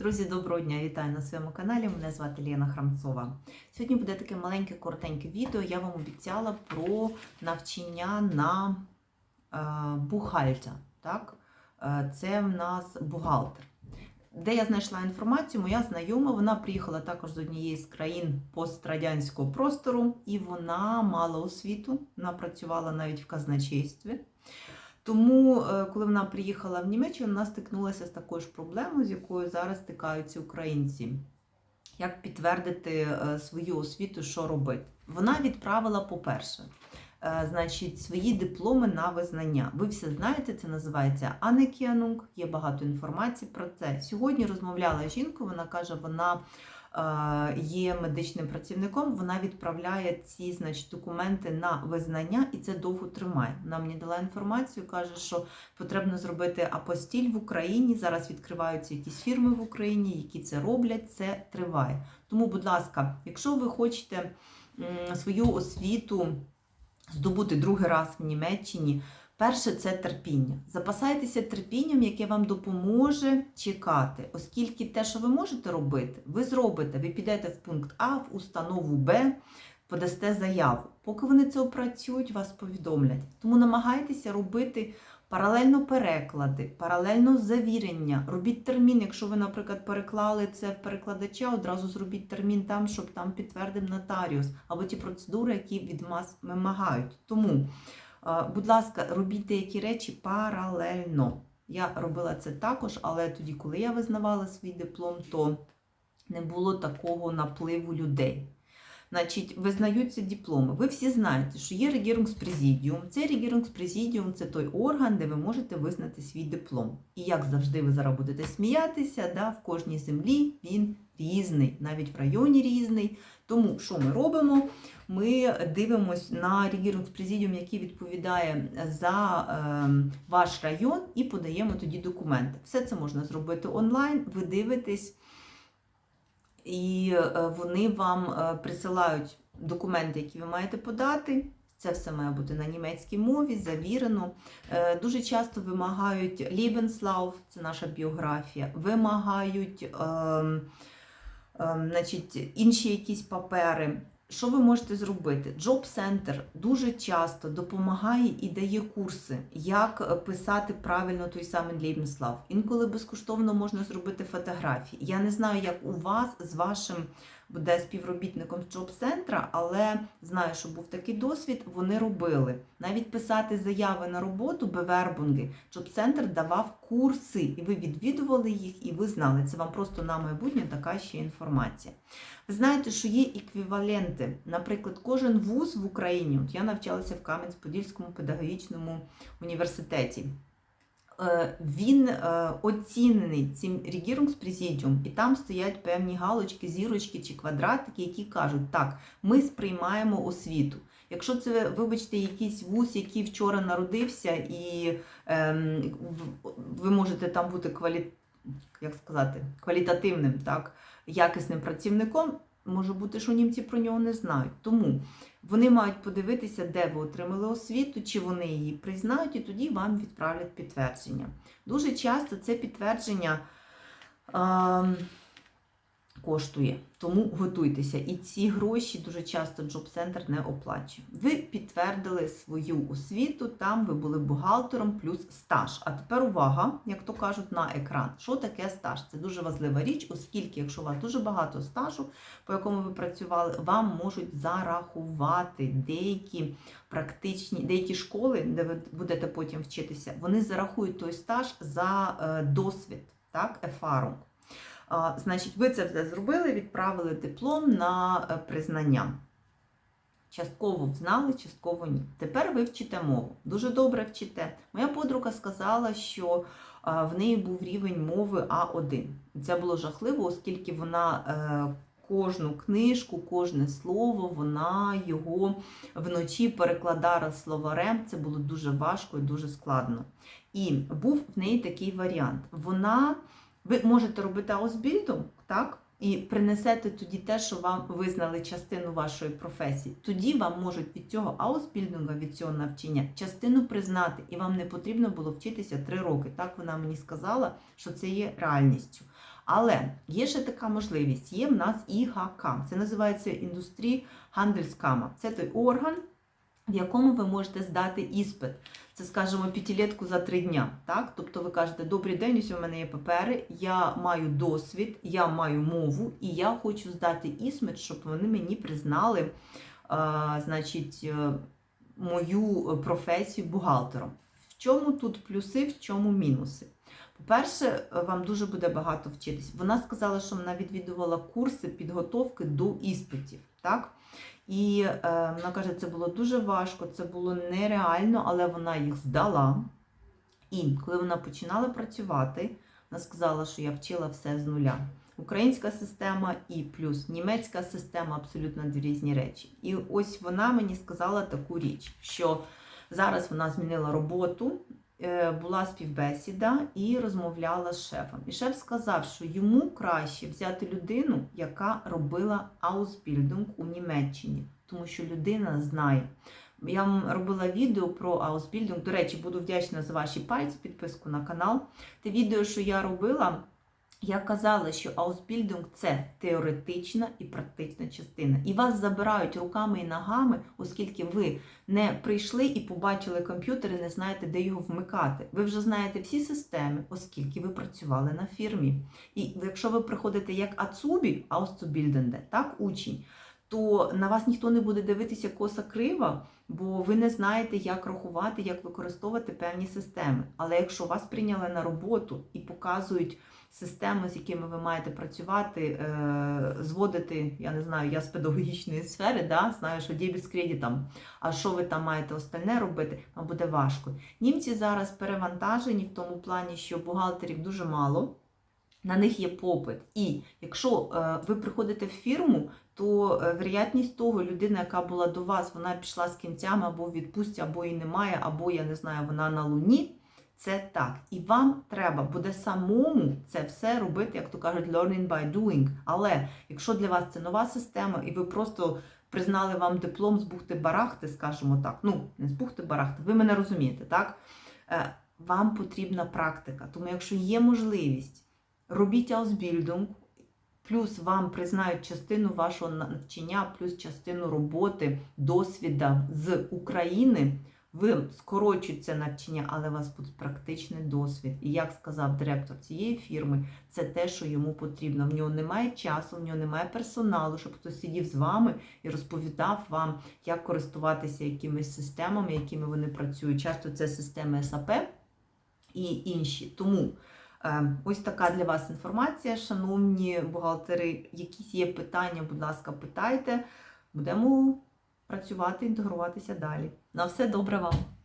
Друзі, доброго дня! Вітаю на своєму каналі. Мене звати Лена Храмцова. Сьогодні буде таке маленьке коротеньке відео. Я вам обіцяла про навчання на е, бухгальтера. Так? Е, це в нас бухгалтер. Де я знайшла інформацію, моя знайома, вона приїхала також з однієї з країн пострадянського простору, і вона мала освіту, вона працювала навіть в казначействі. Тому, е, коли вона приїхала в Німеччину, вона стикнулася з такою ж проблемою, з якою зараз стикаються українці. Як підтвердити е, свою освіту, що робити? Вона відправила, по-перше, е, значить, свої дипломи на визнання. Ви все знаєте, це називається Анекіанунг, є багато інформації про це. Сьогодні розмовляла з жінкою, вона каже, вона є медичним працівником, вона відправляє ці значить, документи на визнання, і це довго тримає. Вона мені дала інформацію, каже, що потрібно зробити апостіль в Україні. Зараз відкриваються якісь фірми в Україні, які це роблять. Це триває. Тому, будь ласка, якщо ви хочете свою освіту здобути другий раз в Німеччині. Перше це терпіння. Запасайтеся терпінням, яке вам допоможе чекати, оскільки те, що ви можете робити, ви зробите. Ви підете в пункт А, в установу Б, подасте заяву. Поки вони це опрацюють, вас повідомлять. Тому намагайтеся робити паралельно переклади, паралельно завірення. Робіть термін. Якщо ви, наприклад, переклали це в перекладача, одразу зробіть термін там, щоб там підтвердив нотаріус, або ті процедури, які від вас вимагають. Тому. Будь ласка, робіть деякі речі паралельно. Я робила це також, але тоді, коли я визнавала свій диплом, то не було такого напливу людей. Значить, визнаються дипломи. Ви всі знаєте, що є Regierungspräsidium. Цей Regierungspräsidium – це той орган, де ви можете визнати свій диплом. І як завжди, ви зараз будете сміятися, да, в кожній землі він різний, навіть в районі різний. Тому що ми робимо? Ми дивимося на Regierungspräsidium, який відповідає за е, ваш район, і подаємо тоді документи. Все це можна зробити онлайн, ви дивитесь, і е, вони вам е, присилають документи, які ви маєте подати. Це все має бути на німецькій мові, завірено. Е, дуже часто вимагають Lebenslauf, це наша біографія, вимагають е, значить, інші якісь папери. Що ви можете зробити? Джоб Center дуже часто допомагає і дає курси, як писати правильно той самий Lebenslauf. Інколи безкоштовно можна зробити фотографії. Я не знаю, як у вас з вашим буде співробітником з Job-центра, але знаю, що був такий досвід, вони робили. Навіть писати заяви на роботу, бевербунги, Job-центр давав курси, і ви відвідували їх, і ви знали. Це вам просто на майбутнє така ще інформація. Ви знаєте, що є еквіваленти. Наприклад, кожен вуз в Україні, от я навчалася в Кам'янець-Подільському педагогічному університеті. Е, він е, оцінений цим Regierungspräsidium, і там стоять певні галочки, зірочки чи квадратики, які кажуть, так, ми сприймаємо освіту. Якщо це, вибачте, якийсь вуз, який вчора народився, і ем, ви можете там бути квалі... як сказати, квалітативним, так, якісним працівником, може бути, що німці про нього не знають. Тому вони мають подивитися, де ви отримали освіту, чи вони її признають, і тоді вам відправлять підтвердження. Дуже часто це підтвердження е, коштує, тому готуйтеся. І ці гроші дуже часто Джоб-центр не оплачує. Ви підтвердили свою освіту, там ви були бухгалтером плюс стаж. А тепер увага, як то кажуть, на екран. Що таке стаж? Це дуже важлива річ, оскільки, якщо у вас дуже багато стажу, по якому ви працювали, вам можуть зарахувати деякі практичні, деякі школи, де ви будете потім вчитися, вони зарахують той стаж за е, досвід, так, ефаром. Значить, ви це все зробили, відправили диплом на е, признання. Частково знали, частково ні. Тепер ви вчите мову. Дуже добре вчите. Моя подруга сказала, що в неї був рівень мови А1. Це було жахливо, оскільки вона е, кожну книжку, кожне слово, вона його вночі перекладала словарем. Це було дуже важко і дуже складно. І був в неї такий варіант. Вона ви можете робити аусбільдинг, так? І принесете тоді те, що вам визнали частину вашої професії. Тоді вам можуть від цього аусбільдинга, від цього навчання, частину признати, і вам не потрібно було вчитися три роки. Так вона мені сказала, що це є реальністю. Але є ще така можливість. Є в нас ІГК. Це називається індустрії Handelskama. Це той орган, в якому ви можете здати іспит. Це, скажімо, п'ятилетку за три дня. Так? Тобто ви кажете, добрий день, ось у мене є папери, я маю досвід, я маю мову, і я хочу здати іспит, щоб вони мені признали е, значить, е, мою професію бухгалтером. В чому тут плюси, в чому мінуси? По-перше, вам дуже буде багато вчитись. Вона сказала, що вона відвідувала курси підготовки до іспитів. Так? І е, вона каже, це було дуже важко, це було нереально, але вона їх здала. І коли вона починала працювати, вона сказала, що я вчила все з нуля. Українська система і плюс німецька система абсолютно дві різні речі. І ось вона мені сказала таку річ, що зараз вона змінила роботу, була співбесіда і розмовляла з шефом. І шеф сказав, що йому краще взяти людину, яка робила аусбільдинг у Німеччині, тому що людина знає. Я вам робила відео про аусбільдинг. До речі, буду вдячна за ваші пальці, підписку на канал. Те відео, що я робила, я казала, що аусбільдинг це теоретична і практична частина. І вас забирають руками і ногами, оскільки ви не прийшли і побачили комп'ютер і не знаєте, де його вмикати. Ви вже знаєте всі системи, оскільки ви працювали на фірмі. І якщо ви приходите як Ацубі, аусцубільденде, так, учень, то на вас ніхто не буде дивитися коса крива, бо ви не знаєте, як рахувати, як використовувати певні системи. Але якщо вас прийняли на роботу і показують системи, з якими ви маєте працювати, е, зводити, я не знаю, я з педагогічної сфери, да, знаю, що дебіт з кредитом, а що ви там маєте остальне робити, вам буде важко. Німці зараз перевантажені в тому плані, що бухгалтерів дуже мало. На них є попит. І якщо е, ви приходите в фірму, то е, вероятність того, людина, яка була до вас, вона пішла з кінцями або в відпустці, або її немає, або я не знаю, вона на луні. Це так. І вам треба буде самому це все робити, як то кажуть, learning by doing. Але якщо для вас це нова система, і ви просто признали вам диплом з бухти-барахти, скажімо так, ну, не з бухти-барахти, ви мене розумієте, так? Е, Вам потрібна практика. Тому, якщо є можливість, робіть аусбільдинг, плюс вам признають частину вашого навчання, плюс частину роботи, досвіда з України. Ви скорочують це навчання, але у вас буде практичний досвід. І як сказав директор цієї фірми, це те, що йому потрібно. В нього немає часу, в нього немає персоналу, щоб хтось сидів з вами і розповідав вам, як користуватися якимись системами, якими вони працюють. Часто це системи SAP і інші. Тому ось така для вас інформація, шановні бухгалтери. Якісь є питання, будь ласка, питайте. Будемо працювати, інтегруватися далі. На все добре вам!